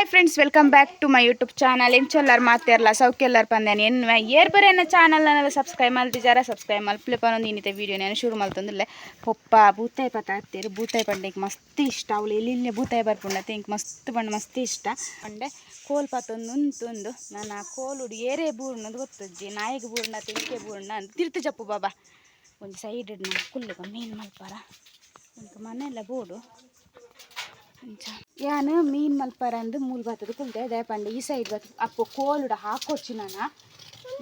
Hi friends welcome back to my YouTube channel ಎಂಚೆಲ್ಲರು ಮಾತಾರಲ್ಲ ಸೌಖ್ಯ ಪಂದ್ಯಾನ ಏನು ಏರ್ ಬರೀ ನನ್ನ ಚಾನಲ್ನ ಸಬ್ಸ್ಕ್ರೈಬ್ ಮಾಡ್ತಿದ್ದಾರ ಸಬ್ಸ್ಕ್ರೈಬ್ ಮಲ್ಪ್ಲಿಪ ಒಂದು ಇನ್ನಿತ ವೀಡಿಯೋ ನಾನು ಶುರು ಮಲ್ತಂದಿಲ್ಲ ಪೊಪ್ಪ, ಬೂತಾಯಿ ಪತ್ತ ಹತ್ತಿರ ಬೂತಾಯಿ ಪಂಡ ಹಿಂಗೆ ಮಸ್ತ್ ಇಷ್ಟ. ಅವಳು ಎಲ್ಲಿ ಬೂತಾಯಿ ಬರ್ಪುಂಡತ್ತೆ ಹಿಂಗೆ ಮಸ್ತ್ ಪಂಡ ಮಸ್ತ್ ಇಷ್ಟ. ಪಂಡೆ ಕೋಲ್ ಪತ್ತೊಂದು ಉಂತೊಂದು. ನಾನು ಆ ಕೋಲುಡು ಏರೇ ಬೂರ್ನದು ಗೊತ್ತಜ್ಜಿ. ನಾಯಿಗೆ ಬೂರ್ಣ ತೆಂಕೆ ಬೂರ್ಣ ಅಂತ ತಿರ್ತು ಜಪ್ಪು ಬಾಬಾ. ಒಂದು ಸೈಡ್ ಕುಲ್ಲಿಗ ಮೀನು ಮಲ್ಪಾರ. ಇಂಕ ಮನೆಯೆಲ್ಲ ಬೋಡು. ಅಂಚ ಯಾನು ಮೀನ್ ಮಲ್ಪರ ಅಂದು ಮೂಲ್ ಬತ್ತದ ಕುಲ್ದೆ ದೇ ಪಂಡ ಈ ಸೈಡ್ ಬತ್ ಅಪ್ಪು ಕೋಲುಡ ಹಾಕೊಚ್ಚಿ ನಾನು.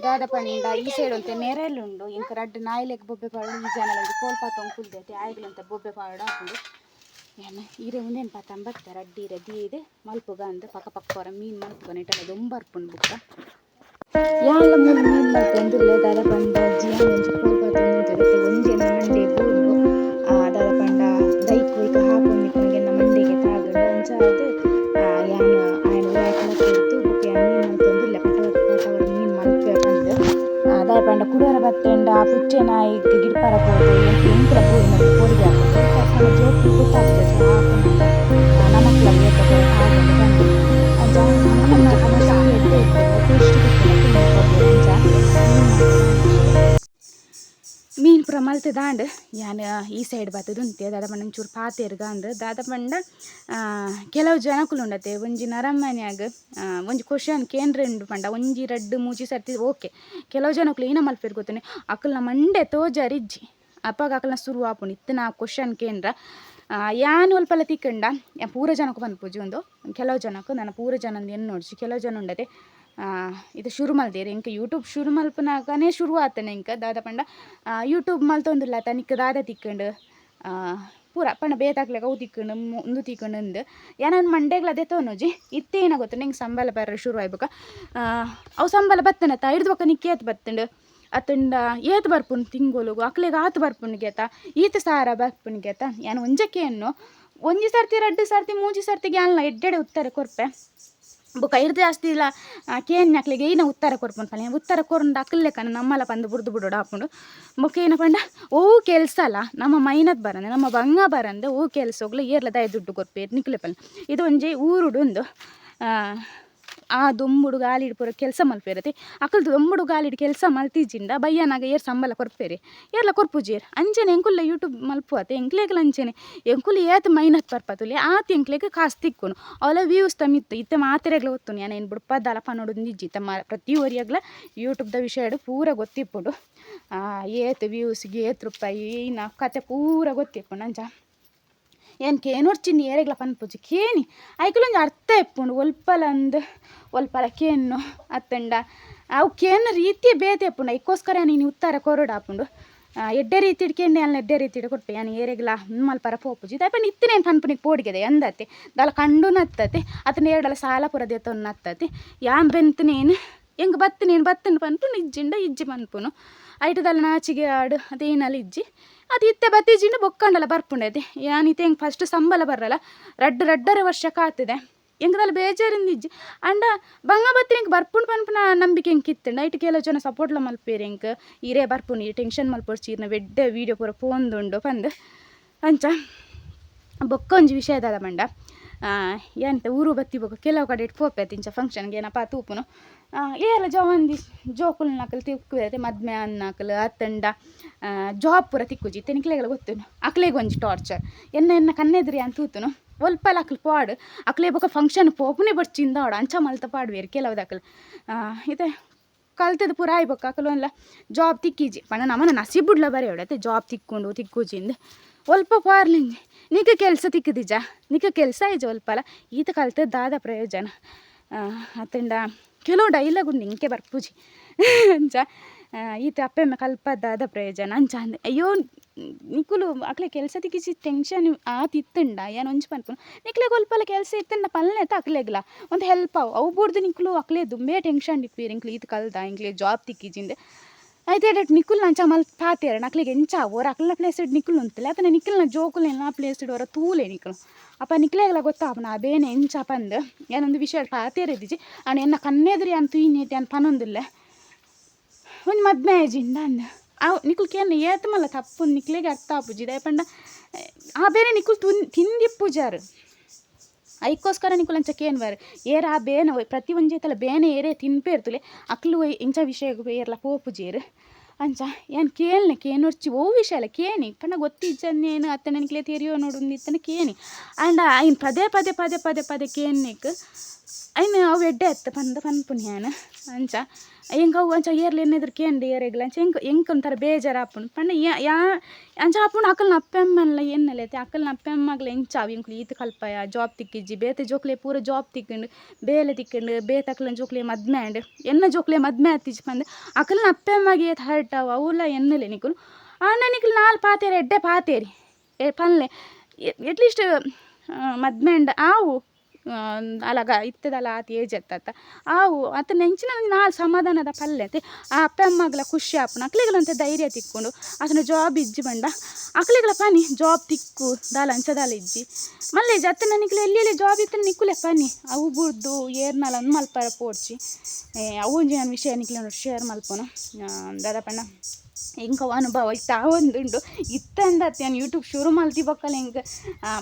ದಾದ ಪಂಡ ಈ ಸೈಡ್ ಅಂತ ನೆರೆಲ್ಲುಂಡು ಇಂಕ ರಡ್ಡು ನಾಯಿಲೆಗ್ ಬೊಬ್ಬೆ ಪಾಡು ಈ ಜನ ಕೋಲ್ ಪಾತ ಕುಲ್ದೈತೆ. ಆಯ್ಗಳಂತ ಬೊಬ್ಬೆ ಪಾಡು ಹಾಕೊಂಡು ಏನು ಈರೆ ಉಂದೇನು ಪಾತ ಬತ್ತೆ ರಡ್ಡಿ ಇರೆ ದೀದು ಮಲ್ಪುಗ ಅಂದು ಪಕ್ಕ ಪಕ್ಕ ಮೀನ್ ಮಲ್ಪುಗ ಇಟ್ಟಲ್ಲ ದೊಂಬರ್ಪುಂಡು ಬುಕ್ಕ. ಯಾನ್ಲ ಮೂಲು ಮೀನ್ ಮಲ್ಪಂದುಲ್ಲೆ ದಾದ ಜೀವನ ಒಂಜಿ ಬತ್ತೆಂಡ ಪುಚ್ಚೆ ನಾಯಿಗ್ ಗಿಡ್ಪರ ಪೋದು ಎಂಕ್ಲ ಪೂರ್ಣ ಪೊಡಿಗೆ ಹಾಕೊಂಡು ಜೋಕು ಗೊತ್ತಾಗ್ತದೆ ಹಾಕೊಂಡು ನಮಕ್ಲ ಮೀನು ಪುರ ಮಲ್ತೆ ದಾಂಡ್, ಯಾನ್ ಈ ಸೈಡ್ ಬತ್ತದು ಉಂತೆ ದಾದ ಪಂಡ ಒಂಚೂರು ಪಾತೆರ್ಗ ಅಂದ್ ದಾದ ಪಂಡ ಕೆಲವು ಜನಕುಲು ಉಂಡತೆ ಒಂಜಿ ನರಮನ್ಯಾಗ ಒಂಜಿ ಕ್ವಶನ್ ಕೇಂದ್ರ ಉಂಡು ಪಂಡ, ಒಂಜಿ ರಡ್ಡ್ ಮೂಜಿ ಸರ್ತಿ, ಓಕೆ, ಕೆಲವು ಜನಕುಲು ಏನ ಮಲ್ಪೆರ್ ಅಕಲ್ ಅಕಲ್ನ ಮಂಡೆ ತೋಜರಿಜ್ಜಿ, ಅಪ್ಪಾಗ ಅಕಲ್ನ ಶುರು ಆಪುಂಡು ನಾ ಕ್ವಶನ್ ಕೇಂದ್ರ ಯಾನ್ ಒಲ್ಪಲ್ಲ ತಿಕ್ಕಂಡ ಪೂರ ಜನಕ್ಕೂ ಪೂಜೆ ಒಂದು ಕೆಲವು ಜನಕ್ಕೂ ನನ್ನ ಪೂರ ಜನಂದು ಏನು ನೋಡಿಸಿ, ಕೆಲವು ಜನ ಉಂಡತೆ ಇದು ಶುರು ಮಲ್ದೇರು ಇಂಕ ಯೂಟ್ಯೂಬ್ ಶುರು ಮಲ್ಪನಾಗನೇ ಶುರು ಆತನೆ ಇಂಕ ದಾದ ಪಂಡ. ಯೂಟ್ಯೂಬ್ ಮಲ್ತೊಂದುಲ್ಲ ತನಿಕ್ ದಾದ ತಿಕ್ಕಂಡು ಪೂರ ಪಂಡ ಬೇತಾಕ್ಲೆಗ ಅವು ತಿಕ್ಕಂಡು ಮುಂದು ತಿಕ್ಕಂಡು ಅಂದು. ಯಾನನ್ ಮಂಡೆಗ್ಲ ಅದೇ ತೋನೋಜಿ ಇತ್ತೇನ ಗೊತ್ತು ನಿಂಗೆ ಸಂಬಳ ಬರ ಶುರು ಆಯ್ಬೇಕ ಅವು ಸಂಬಳ ಬತ್ತನತ್ತ ಹಿಡ್ದು ಬಕ್ಕ ನಿಕ್ಕೇತ್ ಬತ್ತಂಡು. ಅತ್ತಂಡ ಏತ್ ಬರ್ಪುನ್ ತಿಂಗೊಲುಗು ಅಕ್ಲೆಗ ಆತು ಬರ್ಪುನ್ ಗೇತ, ಈತ ಸಾರ ಬರ್ಪುನ್ ಗೇತ. ಯಾನು ಒಂಜಕ್ಕೇನು ಒಂಜಿ ಸರ್ತಿ, ರಡ್ಡು ಸರ್ತಿ, ಮೂಜಿ ಸರ್ತಿ ಗ್ಯಾನ್ಲ ಎಡ್ಡೆಡೆ ಉತ್ತರ ಕೊರ್ಪೆ. ಬೊಕ ಇರ್ದೆ ಇಲ್ಲ. ಕೇನ್ ಅಕ್ಲೆಗೆ ಏನ ಉತ್ತರ ಕೊರ್ಪುನ್ ಪಲ್ಲೆ ಉತ್ತರ ಕೊರಂಡ ಅಕ್ಲೆ ಕಣ. ನಮ್ಮಲ ಪಂದ್ ಬುಡ್ದು ಬಿಡೋಡ ಹಾಕೊಂಡು ಬೊಕ ಏನ ಪಂಡ, ಓ ಕೆಲಸ ಅಲ್ಲ. ನಮ್ಮ ಮೈನದ್ ಬರಂದೆ, ನಮ್ಮ ಬಂಗ ಬರಂದೆ, ಓ ಕೆಲಸ ಹೋಗ್ಲಿ, ಏರ್ಲ ದುಡ್ಡು ಕೊರ್ಪೇರು ನಿಕ್ಲೆ ಪಲ್ಲೆ ಇದು ಒಂಜಿ ಊರುಡು ಒಂದು ಆ ದೊಂಬುಡು ಗಾಲಿಡ್ ಪೂರ ಕೆಲಸ ಮಲ್ಪೇರತಿ ಅಕಲ್ದು ದೊಂಬುಡು ಗಾಲಿಡ್ ಕೆಲಸ ಮಲ್ತಿಜಿಂದ ಬಯ್ಯನಾಗ ಏರ್ ಸಂಬಳ ಕೊರ್ಪೇರಿ ಏರ್ಲ ಕೊರ್ಪುಜೇರ್ ಅಂಚೆನೆ ಎಂಕುಲ್ಲ ಯೂಟ್ಯೂಬ್ ಮಲ್ಪುವತ್ತೆ ಎಂಕ್ಲೇಗಲ ಅಂಚೆನೆ ಎಂಕುಲು ಏತ್ ಮೈನತ್ ಬರ್ಪತ್ತುಲಿ ಆತ್ ಎಂಕ್ಲೇಗ ಕಾಸು ತಿಕ್ಕುನು. ಅವಲ ವ್ಯೂಸ್ ತಮಿತ್ತು ಇತ್ತ ಮಾತೆರೆಗ್ಲ ಗೊತ್ತುನು ನಾನು ಏನು ಬಿಡಪ್ಪ ದಲಪ ನೋಡೋದು ನಿಜ್ಜಿ. ತಮ್ಮ ಪ್ರತಿ ಒರಿಯಾಗ್ಲ ಯೂಟ್ಯೂಬ್ದ ವಿಷಯ ಪೂರ ಗೊತ್ತಿಪ್ಪುಡು. ಏತ್ ವ್ಯೂಸ್ಗೆ ಏತ್ ರೂಪಾಯಿ. ನಾ ಕತೆ ಪೂರ ಗೊತ್ತಿಪ್ಪು ಅಂಚ ಏನು ಕೇನೊಡ್ಚಿನಿ ಏರೆಗ್ಲ ಪನ್ಪುಜಿ ಕೇನಿ ಐಕುಲೊಂಜಿ ಅರ್ಥ ಇಪ್ಪುಂಡು. ಅಂದು ಒಲ್ಪಲ ಕೇನು ಅತ್ತಂಡ. ಅವು ಕೇನ ರೀತಿ ಬೇತೆ ಇಪ್ಪುಂಡು. ಇಕ್ಕೋಸ್ಕರ ನೀನು ಉತ್ತರ ಕೊರಡು ಹಾಪುಂಡು ಎಡ್ಡೆ ರೀತಿ ಇಡ್ಕೆಂಡೆ ಅಲ್ಲಿ ಎಡ್ಡೆ ರೀತಿ ಕೊಟ್ಟೆ ಯಾನು ಏರೆಗ್ಲ ಮಲ್ಪರ ಪೋಪುಜಿ ದಯಪ ಇತ್ತಿನೇನು ಪನ್ಪುನಿಗೆ ಪೋಡಿಗೆದೆ. ಎಂದತ್ತೆ ದಲ ಕಂಡು ನತ್ತತೆ. ಅದನ್ನ ಎರಡಲ್ಲ ಸಾಲ ಪುರದೆ ನತ್ತತೆ. ಯಾನ್ ಬೆಂತನೇನು ಹೆಂಗ್ ಬತ್ತನೇನು ಬತ್ತನ ಪನ್ಪುನು ಇಜ್ಜಿಂಡ ಇಜ್ಜಿ ಪನ್ಪುನು ಐಟದಲ್ಲ ನಾಚಿಗೆ ಆಡು, ಅದೇನಲ್ಲಿ ಇಜ್ಜಿ. ಅದು ಇತ್ತೆ ಬತ್ತಿಜಿಂಡ ಬೊಕ್ಕಂಡಲ ಬರ್ಪುಂಡೈತೆ. ಯಾನ್ ಇತ್ತೆ ಹೆಂಗೆ ಫಸ್ಟ್ ಸಂಬಳ ಬರಲ್ಲ ರಡ್ಡು ರಡ್ಡರ ವರ್ಷ ಕಾತಿದೆ ಹೆಂಗದಲ್ಲಿ ಬೇಜಾರಿಂದ ಇಜ್ಜಿ. ಅಂಡ ಬಂಗ ಬತ್ತಿ ಹೆಂಗೆ ಬರ್ಪುಂಡು ಪನ್ಪುನ ನಂಬಿಕೆ ಹೆಂಗೆ ಕಿತ್ತಂಡ ಐಟ್ ಕೆಲವು ಜನ ಸಪೋರ್ಟ್ಲ ಮಲ್ಪೇರಿ ಹೆಂಗೆ, ಇರೇ ಬರ್ಪುನಿ ಟೆನ್ಷನ್ ಮಲ್ಪೋಡು ಚೀರ್ನ ಬೆಡ್ಡೆ ವೀಡಿಯೋ ಪೂರ ಪೋಂದುಂಡು, ಪಂದು. ಅಂಚ ಬೊಕ್ಕ ಒಂಜಿ ವಿಷಯದಲ್ಲ ಮಂಡ. ಎಂತ ಊರು ಬತ್ತಿ ಬೊಕ್ಕ ಕೆಲವು ಕಡೆ ಇಟ್ಟು ಪೋಪೆ ತಿಂಚ ಫಂಕ್ಷನ್ಗೆ ಏನಪ್ಪ, ತೂಪುನು. ಏಲ ಜವಂದಿ ಜೋಕುಲ್ ನಕಲ್ ತಿಕ್ಕುತ್ತೆ ಮದ್ಮೆ ಅನ್ನಕಲ್ ಅತ್ತಂಡ ಜಾಬ್ ಪೂರ ತಿಕ್ಕುಜಿ. ತೆನಿಕ್ಲೆಗಳ ಗೊತ್ತುನು. ಅಕ್ಲೆಗೆ ಒಂಜಿ ಟಾರ್ಚರ್ ಎನ್ನ ಎನ್ನ ಕನ್ನೆದ್ರಿ ಅಂತ ತೂತುನು ಒಲ್ಪಲ ಅಕ್ಲು ಪಾಡು. ಅಕ್ಲೆ ಬೊಕ ಫಂಕ್ಷನ್ ಪೋಪುನೆ ಬಟ್ ಚಿಂದಾಡು ಅಂಚ ಮಲ್ತ ಪಾಡ್ವೇರು ಕೆಲವುದಕ್ಕಲ್ ಇದೆ ಕಲ್ತದ ಪೂರ ಆಯ್ಬೇಕು ಅಕಲು ಅಲ್ಲ ಜಾಬ್ ತಿಕ್ಕಿಜಿ. ಪಣ ನಮ್ಮನ್ನ ನಸಿಬುಡ್ಲ ಬರೆಯೋಡತ್ತೆ ಜಾಬ್ ತಿಕ್ಕೊಂಡು, ತಿಕ್ಕುಜಿಂದ. ಒಲ್ಪ ಪಾರ್ಲಿಂಗ್ ನಿಕ ಕೆಲಸ ತಿಕ್ಕದಿಜ? ನಿಕ ಕೆಲಸ ಇಜ ಒಲ್ಪಲ? ಈತ ಕಲ್ತದ ದಾದ ಪ್ರಯೋಜನ. ಅತ್ತಂಡ ಕೆಲವು ಡೈಲಾಗ್ ಉಂಡು ಇಂಕೆ ಬರ್ಪುಜಿ ಅಂಚ ಈತ ಅಪ್ಪೆಮ್ಮ ಕಲ್ಪದಾದ ಪ್ರಯೋಜನ. ಅಂಚ ಅಂದೆ, ಅಯ್ಯೋ, ನಿಕುಲು ಅಕ್ಲೆ ಕೆಲಸ ತಿಕ್ಕಿಸಿ ಟೆನ್ಷನ್ ಆತ್ ಇತ್ತಂಡ ಏನು ಒಂಜಿ ಪನ್ಪುನು? ನಿಕ್ಲೆಗ್ ಒಲ್ಪಲ ಕೆಲಸ ಇತ್ತಂಡ ಪಲ್ಲೆ ಆಯ್ತು ಅಕ್ಲೆಗ್ಲ ಒಂದು ಹೆಲ್ಪ್ ಅವು ಅವು ಬುಡ್ದು ನಿಕ್ಲು ಅಕ್ಲೆ ದುಂಬೆ ಟೆನ್ಷನ್ ಇಪ್ಪೀರಿ ಇಂಕ್ಲು ಈತ ಕಲ್ದ, ಇಂಕ್ಲೆ ಜಾಬ್ ತಿಕ್ಕಿಜಿಂದೆ అయితే డట్ నిక్కులు నంచా మళ్ళీ పాతేరు నాకు ఎంచా ఓర అక్కల ప్లేస్ నిక్కులు ఉంతలే అతను నిక్కులు ಜೋಕುಲು ಎಲ್ಲ ಪ್ಲೇಸ್ ಓರ ತೂಲೆ ನಿಕ್ಕಲು ಅಪ್ಪ ನಿಕ್ಲೆಗಲ ಗೊತ್ತಾಪನ ಆ ಬೇನೆ ಎಂಚ ಪಂದು ಏನೊಂದು ವಿಷಯ ಪಾತೇರಿದಿಜಿ ಅಣ್ಣ ಎನ್ನ ಕನ್ನೆದ್ರಿ ಅಂತ ಇನ್ನೇತಿ ಅಂತ ಪನೊಂದಿಲ್ಲ ಒಂದು ಮದ್ಮೆ ಆಜಿಂದ ಅಂದ ಅವು ನಿಕ್ಕುಲ್ ಕೇನ್ ಏತ್ ಮಲ್ಲ ತಪ್ಪು ನಿಕ್ಲೆಗೆ ಅರ್ಥ ಆಪುಜಿ ದಯಪಂಡ ಆ ಬೇರೆ ನಿಕ್ಕುಲ್ ತುನ್ ತಿಂದಿಪ್ಪುಜಾರು ಐಕ್ಕೋಸ್ಕರ ನಿಕುಲಂಚ ಕೇನ್ ಬಾರೆ ಏರ ಆ ಬೇನ ಪ್ರತಿ ಒಂಜೇತಲ ಬೇನೆ ಏರೇ ತಿನ್ಪೇರ್ತುಲೆ ಅಕ್ಲು ಇಂಚ ವಿಷಯ ಏರ್ಲ ಪೋಪುಜೇರು ಅಂಚ, ಏನು ಕೇಳ್ನೆ, ಕೇನೊರ್ಚಿ ಓ ವಿಷಯ ಅಲ್ಲ ಕೇನಿ. ಪಂಡ ಗೊತ್ತಿಜ್ಜನ್ನೇನು ಅತ್ತ ನನಗೆ ತೆರಿಯೋ ನೋಡು ಇತ್ತನ ಕೇನಿ. ಆಂಡ ಐನ್ ಪದೇ ಪದೇ ಪದೇ ಪದೇ ಪದೇ ಕೇನ್ನಿಕ್ ಐನ್ ಅವು ಎಡ್ಡೆ ಅತ್ತ ಪಂದ ಪನ್ಪುನ್ಯಾನ ಅಂಚ ಎಂಕ ಅವು ಅಂಚ ಏರ್ಲ ಎನ್ನೆದ್ರು ಕೇಂಡು ಏರೆಗ್ಲ ಅಂಚ ಎಂಕ್ ಎಂಕ್ ಒಂಥರ ಬೇಜಾರು ಆಪುಂಡು ಪಂಡ ಯಾ- ಯಾ ಅಂಚ ಆಪುಂಡು ಅಕಲ್ನ ಅಪ್ಪೆಮ್ಮಲ್ಲ ಎನ್ನಲೆ ಐತೆ ಅಕಲ್ನ ಅಪ್ಪೆಮ್ಮಗ್ಲ ಎಂಚಾವು ಎಂಕ್ಲು ಈತ್ ಕಲ್ಪಯ ಜಾಬ್ ತಿಕ್ಕಿಜ್ಜಿ ಬೇತೆ ಜೋಕ್ಲೆ ಪೂರ ಜಾಬ್ ತಿಕ್ಕಂಡು ಬೇಲೆ ತಿಕ್ಕಂಡು ಬೇತೆ ಅಕ್ಲನ ಜೋಕ್ಲೆ ಮದ್ಮೆ ಆಂಡ್ ಎನ್ನ ಜೋಕ್ಲೆ ಮದ್ಮೆ ಆತಿಜ್ ಪಂದ್ ಅಕಲ್ನ ಅಪ್ಪೆಮ್ಮಗೆ ಏತ್ ಹರ್ಟ್ ಅವು ಅವಲ್ಲ ಎನ್ನಲೆ ನಿಕುಲು ಆಂಡ ನಿಕುಲು ನಾಲ್ ಪಾತೇರಿ ಎಡ್ಡೆ ಪಾತೇರಿ ಏ ಪನ್ಲೆ ಎಟ್ಲೀಸ್ಟ್ ಮದ್ಮೆ ಅಂಡ್ ಆವು ಅಲಗ ಇತ್ತದಲ್ಲ ಆತ ಏಜ್ ಎತ್ತತ್ತ ಆವು, ಆತ ನೆಂಚಿನ ನಾಲ್ ಸಮಾಧಾನದ ಪಲ್ಲೆತೆ ಆ ಅಪ್ಪ ಅಮ್ಮಗಳ ಖುಷಿ ಆಪುನ. ಅಕ್ಲಿಗಳಂತೆ ಧೈರ್ಯ ತಿಕ್ಕೊಂಡು ಆತನ ಜಾಬ್ ಇಜ್ಜಿ ಬಂಡ ಅಕ್ಲಿಗಳ ಪನಿ ಜಾಬ್ ತಿಕ್ಕು, ದಾಲ ಅಂಚದಾಲ ಇಜ್ಜಿ. ಮಲ್ಲೆ ಜತ್ತ ನನಗೆ ಎಲ್ಲಿ ಎಲ್ಲಿ ಜಾಬ್ ಇತ್ತು ನಿಕ್ಕುಲೆ ಪನಿ ಅವು ಬುಡ್ದು ಏರ್ನಲ ಒಂದು ಮಲ್ಪರ ಪೋರ್ಚಿ ಏ, ಅವು ವಿಷಯ ನಿಕ್ಲೆ ಶೇರ್ ಮಲ್ಪೊನ. ದಾದ ಪಣ್ಣ ಇಂಕ ಅನುಭವ ಇತ್ತ. ಒಂದುಂಡು ಇತ್ತಂದತ್ತೆ ನಾನು ಯೂಟ್ಯೂಬ್ ಶುರು ಮಲ್ತಿ ಬೊಕ್ಕಲ್ಲ ಹಿಂಗೆ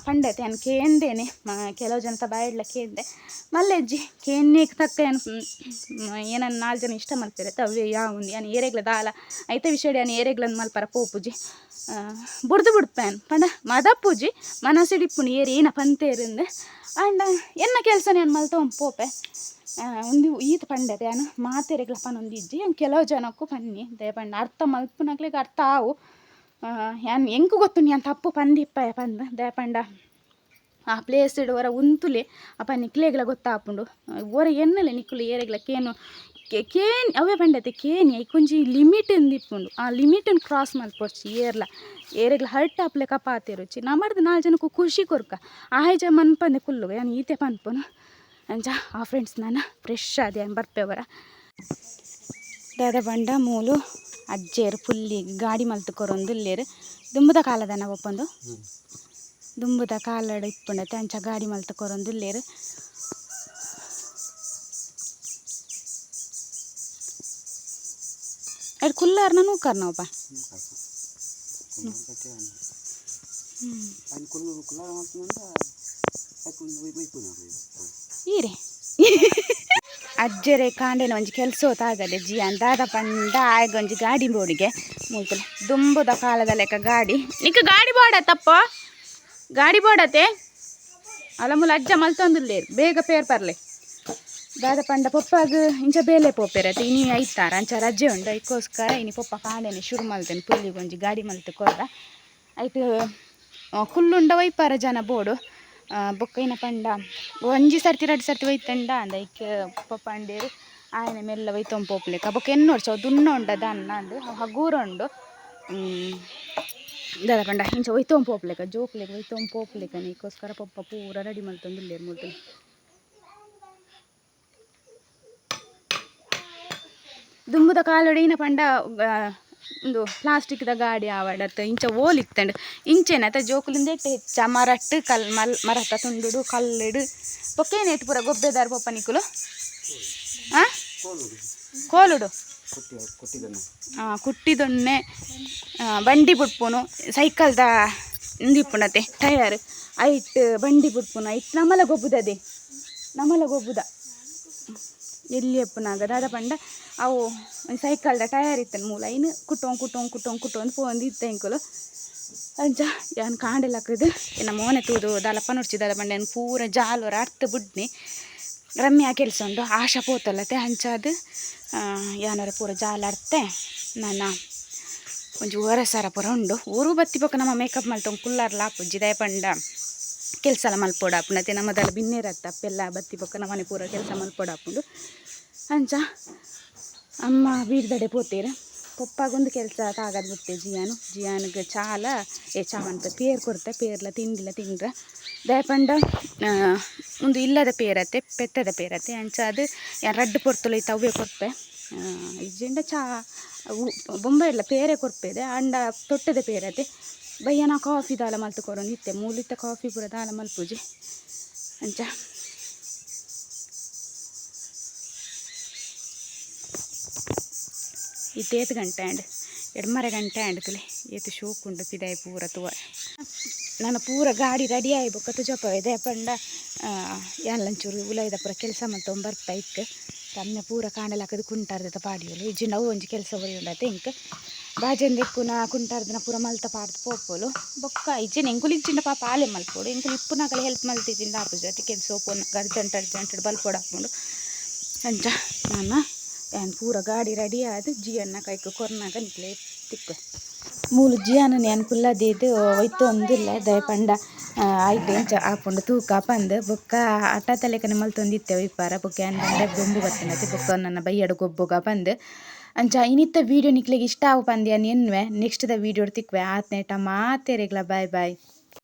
ಪಂಡತೆ ನಾನು ಕೇಂದೇನೆ ಕೆಲವು ಜನತ ಬಾಯಿಡ್ಲ ಕೇಂದೆ ಮಲ್ಲೆಜ್ಜಿ ಕೇನ್ನೇಕ್ ತಕ್ಕ ಏನು ಏನನ್ನು ನಾಲ್ಕು ಜನ ಇಷ್ಟ ಮಾಡ್ತಾರೆ? ತವ್ವೆ ಯಾವ ಒಂದು ಏನು ಏರೆಗ್ಲ ದಾಲ. ಐತೆ ವಿಷಯ ಏನು ಏರೆಗ್ಲನ್ ಮಲ್ಪರ ಪೋಪುಜಿ ಬುಡ್ದು ಬಿಡ್ಪೇನ್ ಪಂಡ ಮದಪ್ಪುಜಿ ಮನಸಿಡಿಪ್ಪುನಿ ಏರಿ ಏನ ಪಂತೇರಿಂದ. ಅಂಡ, ಎನ್ನ ಕೆಲಸ ನಾನು ಮಲ್ತವ್ ಪೋಪೆ? ಒಂದು ಈತ ಪಂಡದೆ ಯಾನು ಮಾತೆರೆಗ್ಲ ಪನೊಂದು ಇಜ್ಜಿ ಯಾನ್ ಕೆಲವು ಜನಕ್ಕೂ ಪನ್ನಿ. ದೇ ಪಂಡ, ಅರ್ಥ ಮಲ್ಪುನಕ್ಲೆಗ್ ಅರ್ಥ ಆವು. ಯಾನ್ ಎಂಕು ಗೊತ್ತು ನೀನು ತಪ್ಪು ಪಂದಿಪ್ಪ ಪಂದ? ದೇ ಪಂಡ, ಆ ಪ್ಲೇಸ್ ಇಡುವರ ಉಂತುಲೆ, ಅಪ್ಪ ನಿಕ್ಲೆಗ್ಲ ಗೊತ್ತಾಪುಂಡು. ಓರ ಎನ್ನಲೆ ನಿಕ್ಕುಲು ಏರೆಗ್ಲ ಕೇನು ಅವೇ ಪಂಡತೆ ಕೇನಿ ಐಕೊಂಜಿ ಲಿಮಿಟ್ ಇಂದಿಪ್ಪುಂಡು. ಆ ಲಿಮಿಟನ್ನು ಕ್ರಾಸ್ ಮಲ್ಪೊರ್ಚಿ ಏರ್ಲ. ಏರೆಗ್ಲ ಹರ್ಟ್ ಆಪ್ಲೆ ಕಪಾತಿರುಚಿ. ನಾ ಮಾಡ್ದು ನಾಲ್ಕು ಜನಕ್ಕೂ ಖುಷಿ ಕೊರ್ಕ. ಆಯ್ಜ ಮನ್ಪಂದೆ ಕುಲ್ಲು ಯಾನ್ ಈತೆ ಪನ್ಪುನು. ಅಂಚ ಆ ಫ್ರೆಂಡ್ಸ್ ನಾನು ಫ್ರೆಶ್ ಆದೆ ಬರ್ಪೇವರ ದಾದ ಬಂಡ, ಮೂಲು, ಅಜ್ಜೇರು ಫುಲ್ಲಿ ಗಾಡಿ ಮಲ್ತು ಇಲ್ಲೇರು. ದುಂಬದ ಕಾಲದನ ಒಪ್ಪಂದು? ದುಂಬದ ಕಾಲಡ ಇಪ್ಪುಂಡತೆ ಅಂಚ ಗಾಡಿ ಮಲ್ತು ಕೊರೊಂದುಲ್ಲೇರು ಎಡ್ ಕುಲ್ಲಾರ್ನ ನೂಕರ್ನವಪ್ಪ ಈರೆ ಅಜ್ಜರೆ ಕಾಂಡೆನ ಒಂಜಿ ಕೆಲಸ ತಾಗದೆ ಜಿ ಅಂದಾದ ಪಂಡ ಆಯ್ಗ ಒಂಜಿ ಗಾಡಿ ಬೋಡಿಗೆ ಮೂಲ್ತಲೆ ದುಂಬುದ ಕಾಲದ ಲೆಕ್ಕ ಗಾಡಿ. ನಿಕ್ಕ ಗಾಡಿ ಬೋಡ ತಪ್ಪ? ಗಾಡಿ ಬೋಡತೆ ಅಲಮುಲ ಅಜ್ಜ ಮಲ್ತೊಂದುಲ್ಲೆ ಬೇಗ ಪೇರ್ ಪರ್ಲೆ. ದಾದ ಪಂಡ ಪೊಪ್ಪಾಗ ಇಂಚ ಬೇಲೆ ಪೋಪೆರತೆ ಇನಿ ಐತಾರ. ಅಂಚ ರಜೆ ಉಂಡು. ಅದಕ್ಕೋಸ್ಕರ ಇನಿ ಪೊಪ್ಪ ಕಾಂಡೆನೆ ಶುರು ಮಲ್ತೇನೆ. ಪುಲ್ಲಿಗೊಂಜಿ ಗಾಡಿ ಮಲ್ತು ಕೊರ್ರ ಐಟ್ ಕುಲ್ಲುಂಡ ವೈಪಾರ ಜನ ಬೋಡು. ಆ, ಬೊಕ್ಕ ಇನ ಪಂಡ ಒಂಜಿ ಸರ್ತಿ ಎರಡು ಸರ್ತಿ ಒಯ್ತಂಡ ಅಂದ ಐಕ್ ಪಪ್ಪಂಡೇರು ಆಯನ ಮೆಲ್ಲ ಒಯ್ತೊಂದು ಪೋಪ್ಲೆಕ. ಬೊಕ್ಕ ಎನ್ನೋಡ್ಸ ದುನ್ನ ಉಂಡ ದನ್ನ ಅಂದು. ಹಗೂರ ಉಂಡು. ದಾದ ಪಂಡ ಇಂಚ ಒಯ್ತೊಂದು ಪೋಪ್ಲೆಕ ಜೋಕ್ಲೆಗ್ ಒಯ್ತೊಂದು ಪೋಪ್ಲೆಕ ನೀಕೋಸ್ಕರ ಪಪ್ಪ ಪೂರ ರೆಡಿ ಮಲ್ತೊಂದು ಇಲ್ಲೇರು ಮುಲ್ತು ದುಂಬುದ ಕಾಲೊಡೆ ಇನ ಪಂಡ ಪ್ಲಾಸ್ಟಿಕ್ ಪ್ಲಾಸ್ಟಿಕ್ದ ಗಾಡಿ ಆವಡತ್ತ. ಇಂಚ ಓಲಿತ್ತಂಡು ಇಂಚೆನತ ಜೋಕುಲಿಂದ ಎಟ್ಟು ಹೆಚ್ಚ ಕಲ್ ಮಲ್, ಮರತ ತುಂಡುಡು, ಕಲ್ಲಿಡು. ಪೊಕ್ಕೇನೇತು ಪೂರ ಗೊಬ್ಬೆದಾರ ಪಪ್ಪ ಹಾ ಆ? ಕೋಲುಡು. ಹಾಂ ಕುಟ್ಟಿದೊನ್ನೆ ಬಂಡಿ ಬುಡ್ಪುನು ಸೈಕಲ್ದ ಇಂದಿಪ್ಪುನತೆ ಟಯರ್. ಐಟ್ ಬಂಡಿ ಬುಡ್ಪುನ ಐಟ್ ನಮಲ ಗೊಬ್ಬುದದೆ. ನಮಲ ಗೊಬ್ಬುದ. ದಾದ ಪಂಡ, ಅವು ಒಂದು ಸೈಕಲ್ದ ಟಯರ್ ಇತ್ತನ ಮೂಲ, ಇನ್ನು ಕುಟ್ಟೋಂಗ್ ಕುಟ್ಟೋಂಗ್ ಕುಟ್ಟೋಂಗ್ ಕುಟ್ಟೋಂದು ಪೋಂದು ಇತ್ತ ಇಂಕುಲು ಅಂಚ ಯಾನ್ ಕಾಂಡೆಲಕ್ಕದು ಇನ್ನು ಮೋನೆ ತೂದು ದಾಲಪ್ಪ ನೋಡ್ಚಿ ದಾದ ಪಂಡ ಏನು ಪೂರ ಜಾಲೋರ ಅರ್ಥ ಬುಡ್ನಿ. ರಮ್ಯಾ ಕೆಲಸ ಉಂಡು, ಆಶಾ ಪೋತಲ್ಲತೆ ಅಂಚಾದು ಯಾನರ ಪೂರ ಜಾಲ ಅರ್ತೆ, ನನ್ನ ಒಂಜಿ ಓರಸಾರ ಪೂರ ಉಂಡು. ಊರು ಬತ್ತಿ ಪಕ್ಕ ನಮ್ಮ ಮೇಕಪ್ ಮಲ್ತೊಂದು ಕುಲ್ಲಾರ್ಲ ಆಪುಜ್ಜಿ ದಯ ಪಂಡ. ಕೆಲಸ ಎಲ್ಲ ಮಲ್ಪೋಡ ಆಪುಂಡತೆ ನಮ್ಮದೆಲ್ಲ ಬಿನ್ನೇರತ್ತ ಅಪ್ಪೆಲ್ಲ ಬತ್ತಿ ಪಕ್ಕ ನಮ್ಮನೆ ಪೂರ ಕೆಲಸ ಮಲ್ಪೋಡ ಆಪುಂಡು ಅಂಚ ಅಮ್ಮ ಬೀರ್ದಡೆ ಪೋತೇರು. ಪಪ್ಪಾಗೊಂದು ಕೆಲಸ ತಾಗದ್ ಬಿಡ್ತೆ ಜಿಯಾನು. ಜಿಯಾನಿಗೆ ಚಾಲ, ಏ ಚಾ ಅಂತ ಪೇರ್ ಕೊಡ್ತೆ, ಪೇರ್ಲ ತಿಂಡಿಲ ತಿಂಡ್ರ ದಯಪಂಡ ಒಂದು ಇಲ್ಲದ ಪೇರತ್ತೆ, ಪೆತ್ತದ ಪೇರತ್ತೆ. ಅಂಚ ಅದು ರಡ್ಡು ಪೊರ್ತುಲು ಐತೆ ಅವೇ ಕೊರ್ಪೆ ಇಜ್ಜಿಂಡ ಚಾ ಬೊಂಬೆ ಇಲ್ಲ, ಪೇರೆ ಕೊರ್ಪೆದೆ ಅಂಡ ತೊಟ್ಟದ ಪೇರತೆ ಬಯ್ಯನ ಕಾಫಿ ದಾಲ ಮಲ್ತು ಕೊರೊಂದು ಇತ್ತೆ ಮೂಲಿತ್ತ ಕಾಫಿ ಪೂರ ದಾಲ ಮಲ್ಪೂಜೆ ಅಂಚ. ಇತ್ತೇತ್ ಗಂಟೆ ಆಂಡ್, ಎಡ್ಮರೆ ಗಂಟೆ ಆಂಡ್ ತುಲೆ ಏತು ಶೋಕುಂಡು ಪಿದಾಯಿ ಪೂರ ತುವ. ನನ್ನ ಪೂರ ಗಾಡಿ ರೆಡಿ ಆಯಿ ಬೊಕ್ಕ ತುಜಪ್ಪ ಇದೆ ಪಂಡ ಎಲ್ಲಂಚೂರು ಉಲೈದ ಪೂರ ಕೆಲಸ ಮತ್ತು ಬರ್ತಾ ಇಕ್ಕ ತನ್ನ ಪೂರ ಕಾಣಲಾಕದು ಕುಂಟಾರ್ದ ಪಾಡಿಯಲ್ಲಿ ಇಜ್ಜಿ ನಾವು ಒಂಜಿ ಕೆಲಸ ಬರಿ ಉಂಡತೆ ಇಂಕ. ಬಾಜಂದ್ ಎಕ್ಕುನ ಕುಂಟಾರ್ದಿನ, ಪುರ ಮಲ್ತ ಪಾಡ್ದು ಪೋಪೋಲು. ಬೊಕ್ಕ ಇಜ್ಜೆನ್ ಎಂಕುಲಿ ಇಜ್ಜಿಂದ ಪಾಪ ಆಲೆ ಮಲ್ಪೋಡು. ಎಂಕುಲಿ ಇಪ್ಪುನಾಗಳ ಹೆಲ್ಪ್ ಮಲ್ತಿದ್ದಿಂದ ಆರ್ಪು ಜೊತೆಗೆ ಸೋಪು ಅರ್ಜೆಂಟ್ ಅರ್ಜೆಂಟ್ ಬಲ್ಪೋಡು ಹಾಕ್ಕೊಂಡು ಹಂಜ ನಾನು ಏನು ಪೂರ ಗಾಡಿ ರೆಡಿ ಆದ್ ಜಿ ಅನ್ನ ಕೈಕು ಕೊರ್ನಾಗ ನಿಕ್ಲೆ ತಿಕ್ಕ ಮೂಲು ಜಿ ಅನ್ನ ನೆನ್ಪುಲ್ಲದಿದ್ದು ಹೊಯ್ತು ಒಂದಿಲ್ಲ ದಯಪಂಡ ಆಯ್ತು ಹೆಂಚ ಹಾಕ್ಕೊಂಡು ತೂಕ ಬಂದು ಬೊಕ್ಕ ಆಟ ತಲೆ ಕನ್ನ ಮಲ್ತೊಂದಿತ್ತೆ ವೈಪಾರ ಬೊಕ್ಕ ಏನಂದ್ರೆ ಗೊಂಬು ಬರ್ತೀನಿ ಬೊಕ್ಕ ನನ್ನ ಬೈಯಡು ಗೊಬ್ಬುಗ ಬಂದು ಅಂಚ ಇನ್ನಿತ್ತ ವೀಡಿಯೋ ನಿಕ್ಲೆಗೆ ಇಷ್ಟ ಆವು ಪಂದ್ಯ ಎನ್ನುವೆ ನೆಕ್ಸ್ಟ್ ದ ವೀಡಿಯೋ ತಿಕ್ವೆ. ಆತ್ನೇಟ ಮಾತೇರೆಗ್ಲ ಬಾಯ್ ಬಾಯ್